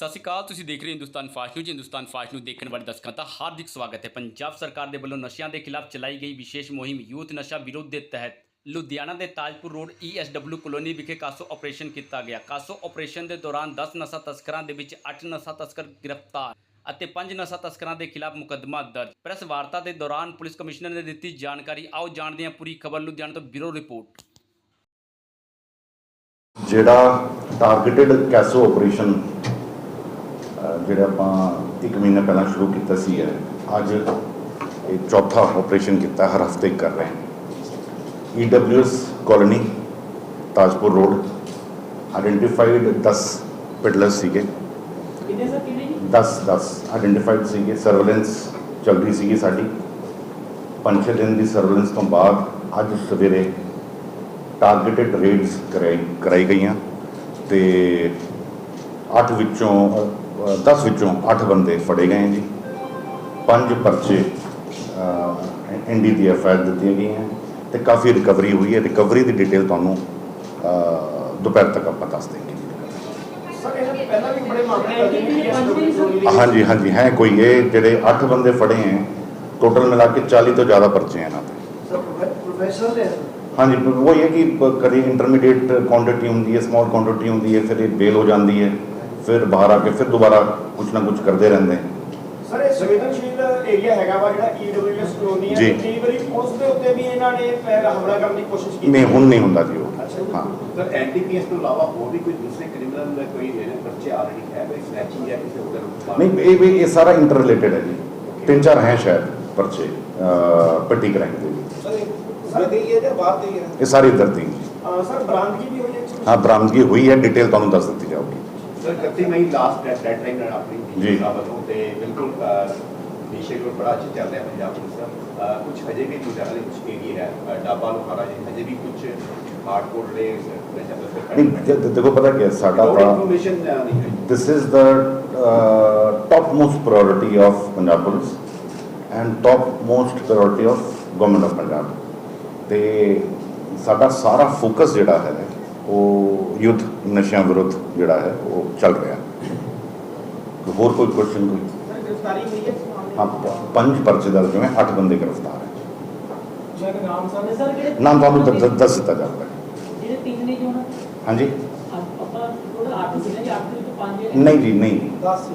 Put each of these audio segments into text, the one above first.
ਸਤਿ ਸ਼੍ਰੀ ਅਕਾਲ, ਤੁਸੀਂ ਦੇਖ ਰਹੇ ਹੋ Hindustan fast news. Hindustan fast news ਦੇਖਣ ਵਾਲੇ ਦਰਸ਼ਕਾਂ ਦਾ ਹਾਰਦਿਕ ਸਵਾਗਤ ਹੈ। ਪੰਜਾਬ ਸਰਕਾਰ ਦੇ ਵੱਲੋਂ ਨਸ਼ਿਆਂ ਦੇ ਖਿਲਾਫ ਚਲਾਈ ਗਈ ਵਿਸ਼ੇਸ਼ ਮੁਹਿੰਮ ਯੂਥ ਨਸ਼ਾ ਵਿਰੋਧ ਦੇ ਤਹਿਤ। ਲੁਧਿਆਣਾ ਦੇ ਤਾਜਪੁਰ ਰੋਡ ਈਐਸਡਬਲਯੂ ਕਲੋਨੀ ਵਿਖੇ ਕਾਸੋ ਆਪਰੇਸ਼ਨ ਕੀਤਾ ਗਿਆ। ਕਾਸੋ ਆਪਰੇਸ਼ਨ ਦੇ ਦੌਰਾਨ 10 ਨਸ਼ਾ ਤਸਕਰਾਂ ਦੇ ਵਿੱਚ 8 ਨਸ਼ਾ ਤਸਕਰ ਗ੍ਰਿਫਤਾਰ ਅਤੇ 5 ਨਸ਼ਾ ਤਸਕਰਾਂ ਦੇ ਖਿਲਾਫ ਮੁਕੱਦਮਾ ਦਰਜ। ਪ੍ਰੈਸ ਵਾਰਤਾ ਦੇ ਦੌਰਾਨ ਪੁਲਿਸ ਕਮਿਸ਼ਨਰ ਨੇ ਦਿੱਤੀ ਜਾਣਕਾਰੀ। ਆਓ ਜਾਣਦੇ ਹਾਂ ਪੂਰੀ ਖਬਰ ਲੁਧਿਆਣਾ ਤੋਂ ਬਿਊਰੋ ਰਿਪੋਰਟ। ਜਿਹੜਾ ਟਾਰਗੇਟਡ ਕੈਸੋ ਆਪਰੇਸ਼ਨ ਜਿਹੜਾ ਆਪਾਂ 1 ਮਹੀਨਾ ਪਹਿਲਾਂ ਸ਼ੁਰੂ ਕੀਤਾ ਸੀ ਹੈ ਅੱਜ ਇਹ ਚੌਥਾ ਆਪਰੇਸ਼ਨ ਕੀਤਾ ਹਰ ਹਫ਼ਤੇ ਕਰ ਰਹੇ ਹਾਂ। EWS colony Tajpur road identified 10 peddlers ਸੀਗੇ। ਕਿੰਨੇ ਸਰ ਕਿੰਨੇ ਜੀ? 10 10 ਆਇਡੈਂਟੀਫਾਈਡ ਸੀਗੇ। ਸਰਵੇਲੈਂਸ ਚੱਲ ਰਹੀ ਸੀਗੀ ਸਾਡੀ। ਪੰਜ ਛੇ ਦਿਨ ਦੀ ਸਰਵੇਲੈਂਸ ਤੋਂ ਬਾਅਦ ਅੱਜ ਸਵੇਰੇ ਟਾਰਗੇਟਡ ਰੇਡਸ ਕਰਾਈ ਕਰਾਈ ਗਈਆਂ। ਤੇ 8 ਵਿੱਚੋਂ 10 ਵਿੱਚੋਂ 8 ਬੰਦੇ ਫੜੇ ਗਏ ਜੀ। ਪੰਜ ਪਰਚੇ ਐਨਡੀ ਦੀ ਐਫਆਈਆਰ ਦਿੱਤੀਆਂ ਗਈਆਂ। ਤੇ ਕਾਫੀ ਰਿਕਵਰੀ ਹੋਈ ਹੈ। ਰਿਕਵਰੀ ਦੀ ਡਿਟੇਲ ਤੁਹਾਨੂੰ ਦੁਪਹਿਰ ਤੱਕ ਆਪਾਂ ਦੱਸ ਦੇਂਗੇ ਸਰ ਇਹ ਪਹਿਲਾਂ ਵੀ ਬੜੇ ਮਾਮਲੇ ਲੱਗੇ ਨੇ। ਕਿ ਹਾਂਜੀ। ਹਾਂਜੀ ਹੈ ਕੋਈ। ਇਹ ਜਿਹੜੇ 8 ਬੰਦੇ ਫੜੇ ਹੈ ਟੋਟਲ ਮਿਲਾ ਕੇ 40 ਤੋਂ ਜ਼ਿਆਦਾ ਪਰਚੇ ਹੈ ਇਹਨਾਂ ਤੇ ਪ੍ਰੋਫੈਸਰ ਨੇ ਹਾਂਜੀ ਉਹ ਇਹ ਹੈ ਕਿ ਕਦੇ ਇੰਟਰਮੀਡੀਏਟ ਕੁਆਂਟੀਟੀ ਹੁੰਦੀ ਹੈ ਸਮਾਲ ਕੁਆਂਟੀਟੀ ਹੁੰਦੀ ਹੈ ਫਿਰ ਇਹ ਬੇਲ ਹੋ ਜਾਂਦੀ ਹੈ। ਫਿਰ ਬਾਹਰ ਆ ਕੇ ਫਿਰ ਦੁਬਾਰਾ ਕੁਝ ਨਾ ਕੁਝ ਕਰਦੇ ਰਹਿੰਦੇ ਹੈ ਸਰ ਇਹ ਸੰਵੇਦਨਸ਼ੀਲ ਏਰੀਆ ਹੈਗਾ ਵਾ ਜਿਹੜਾ ਈਡਬਲਯੂਐਸ ਕਲੋਨੀ ਹੈ ਜੀ। ਕਈ ਵਾਰੀ ਉਸ ਦੇ ਉੱਤੇ ਵੀ ਇਹਨਾਂ ਨੇ ਹਮਲਾ ਕਰਨ ਦੀ ਕੋਸ਼ਿਸ਼ ਕੀਤੀ ਨਹੀਂ ਹੁਣ ਨਹੀਂ ਹੁੰਦਾ ਜੀ ਉਹ ਜੀ। ਹਾਂ ਸਰ ਐਨਟੀਪੀਐਸ ਤੋਂ ਇਲਾਵਾ ਹੋਰ ਵੀ ਕੋਈ ਦੂਸਰੇ ਕ੍ਰਿਮੀਨਲ ਦਾ ਕੋਈ ਇਹਨੇ ਪਰਚੇ ਆਲਰੇਡੀ ਹੈ ਕੋਈ ਸਨੈਚਿੰਗ ਜਾਂ ਕਿਸੇ ਹੋਰ ਦਾ ਨਹੀਂ ਇਹ ਵੀ ਇਹ ਸਾਰਾ ਇੰਟਰ ਰਿਲੇਟਡ ਹੈ ਜੀ ਤਿੰਨ ਚਾਰ ਹੈ ਸ਼ਾਇਦ ਪਰਚੇ ਪੱਟੀ ਦੇ ਵੀ। ਸਰ ਇਹ- ਜਾਂ ਬਾਹਰ ਗਈ ਹੈ ਇਹ ਸਾਰੀ ਦੀ ਜੀ। ਅਹ, ਸਰ ਬਰਾਮਦਗੀ ਵੀ ਹੋਈ ਹੈ? ਹਾਂ ਬਰਾਮਦਗੀ ਹੋਈ ਹੈ ਡਿਟੇਲ ਤੁਹਾਨੂੰ ਦੱਸ ਦਿੱਤੀ ਸਰ 31 ਮਈ ਲਾਸਟ ਡੈਡ ਲਾਈਨ ਆਪਣੀ ਜੀ। ਵੱਲੋਂ ਤੇ ਬਿਲਕੁਲ ਨਿਸ਼ੇ ਕੋਲ ਬੜਾ ਅੱਛਾ ਚੱਲ ਰਿਹਾ ਪੰਜਾਬ ਪੁਲਿਸ ਦਾ। ਕੁਝ ਹਜੇ ਵੀ ਲੁਧਿਆਣਾ ਦੇ ਕੁਝ ਏਰੀਆ ਹੈ। ਡਾਬਾ ਲੋਹਾਰਾ ਜੀ ਹਜੇ ਵੀ ਕੁਝ ਹਾਰਡਕੋਰ ਦੇ ਨਹੀਂ ਦੇਖੋ ਪਤਾ ਕੀ ਸਾਡਾ ਤਾਂ ਇਨਫੋਰਮੇਸ਼ਨ ਨਹੀਂ ਹੈ। this is the uh, topmost priority of Punjab Police and topmost priority of government of Punjab ਤੇ ਸਾਡਾ ਸਾਰਾ ਫੋਕਸ ਜਿਹੜਾ ਹੈ ਉਹ ਯੁੱਧ ਨਸ਼ਿਆਂ ਵਿਰੁੱਧ ਜਿਹੜਾ ਹੈ ਉਹ ਚੱਲ ਰਿਹਾ ਕੋਈ ਹੋਰ ਕੋਈ ਕੁਐਸਚਨ ਕੋਈ? ਗ੍ਰਿਫਤਾਰੀ ਹੋਈ ਹੈ ਹਾਂ ਪੰਜ ਪਰਚੇ ਦਰਜ ਹੋਏ ਅੱਠ ਬੰਦੇ ਗ੍ਰਿਫਤਾਰ ਹੈ। ਜਗ ਨਾਮ ਸਰ ਨੇ ਸਰ ਕਿਹੜੇ ਨਾਮ ਤੁਹਾਨੂੰ ਦੱਸ ਦਿੱਤਾ ਜਾਊਗਾ। ਜਿਹੜੇ ਤਿੰਨ ਨੇ ਜੋ ਨਾ ਹਾਂਜੀ। ਆਪਾਂ ਟੋਟਲ 8 ਸੀ ਨਾ ਜੀ 8 ਦੇ ਵਿੱਚੋਂ 5 ਨਹੀਂ ਜੀ ਨਹੀਂ। 10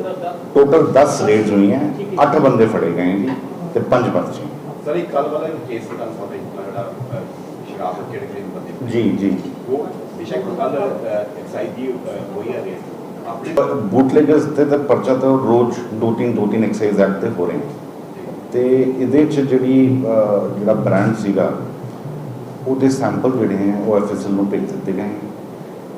ਟੋਟਲ 10 ਰੇਡਸ ਹੋਈਆਂ ਅੱਠ ਬੰਦੇ ਫੜੇ ਗਏ ਜੀ ਤੇ ਪੰਜ ਪਰਚੇ। ਸਰ ਇੱਕ ਕੱਲ ਵਾਲਾ ਕੇਸ ਦੀ ਗੱਲ ਪਤਾ ਜਿਹੜਾ ਸ਼ਰਾਬ ਦੇ ਜਿਹੜੇ ਜਿਹੜੇ ਬੰਦੇ ਜੀ ਜੀ। ਉਹ ਬੇਸ਼ੱਕ ਕੱਲ ਐਕਸਾਈਜ਼ ਹੋਈ ਬੂਟਲੇਗਰਸ ਤੇ ਤਾਂ ਪਰਚਾ ਤਾਂ ਰੋਜ਼ ਦੋ ਤਿੰਨ ਦੋ ਤਿੰਨ ਐਕਸਾਈਜ਼ ਐਕਟ ਤੇ ਹੋ ਰਹੇ ਨੇ। ਤੇ ਇਹਦੇ ਚ ਜਿਹੜੀ ਅਹ, ਜਿਹੜਾ ਬ੍ਰਾਂਡ ਸੀਗਾ ਉਹਦੇ ਸੈਂਪਲ ਜਿਹੜੇ ਹੈ ਉਹ ਐਫਐਸਐਲ ਨੂੰ ਭੇਜ ਦਿੱਤੇ ਗਏ ਹੈ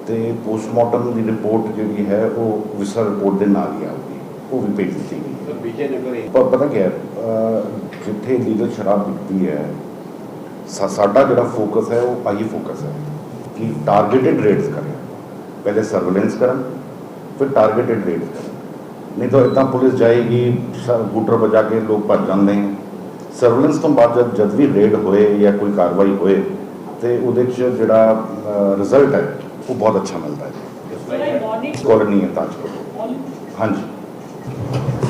ਤੇ ਪੋਸਟਮਾਰਟਮ ਦੀ ਰਿਪੋਰਟ ਜਿਹੜੀ ਹੈ ਉਹ ਵਿਸਰਾ ਰਿਪੋਰਟ ਦੇ ਨਾਲ ਹੀ ਆਊਗੀ। ਉਹ ਵੀ ਭੇਜ ਦਿੱਤੀ ਗਈ ਹੈ। ਸਰ ਵਿਜੇ ਨਗਰ ਇਹ ਪਰ ਪਤਾ ਕੀ ਹੈ ਅਹ, ਜਿੱਥੇ ਲੀਗਲ ਸ਼ਰਾਬ ਵਿਕਦੀ ਹੈ ਸਾ- ਸਾਡਾ ਜਿਹੜਾ ਫੋਕਸ ਹੈ ਉਹ ਆਹੀ ਫੋਕਸ ਹੈ। ਕਿ ਟਾਰਗੇਟਡ ਰੇਡਸ ਕरें ਪਹਿਲੇ ਸਰਵੇਲੈਂਸ ਕਰਨ ਫਿਰ ਟਾਰਗੇਟਡ ਰੇਡਸ ਕਰਨ ਨਹੀਂ ਤਾਂ ਇਦਾਂ ਪੁਲਿਸ ਜਾਏਗੀ ਬੂਟਰ ਵਜਾ ਕੇ ਲੋਕ ਭੱਜ ਜਾਂਦੇ ਹੈ ਸਰਵੇਲੈਂਸ ਤੋਂ ਬਾਅਦ ਜਦ ਜਦ ਵੀ ਰੇਡ ਹੋਏ ਜਾਂ ਕੋਈ ਕਾਰਵਾਈ ਹੋਏ ਤੇ ਉਹਦੇ 'ਚ ਜਿਹੜਾ ਰਿਜ਼ਲਟ ਹੈ ਉਹ ਬਹੁਤ ਅੱਛਾ ਮਿਲਦਾ ਹੈ ਕਾਲੋਨੀ ਹੈ ਤਾਜਪੁਰ ਹਾਂਜੀ